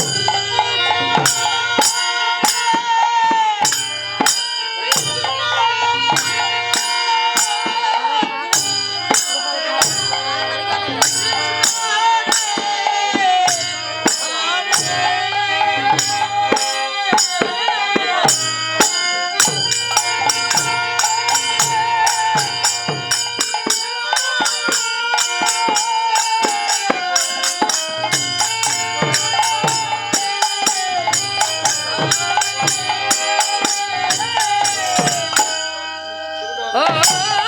you Oh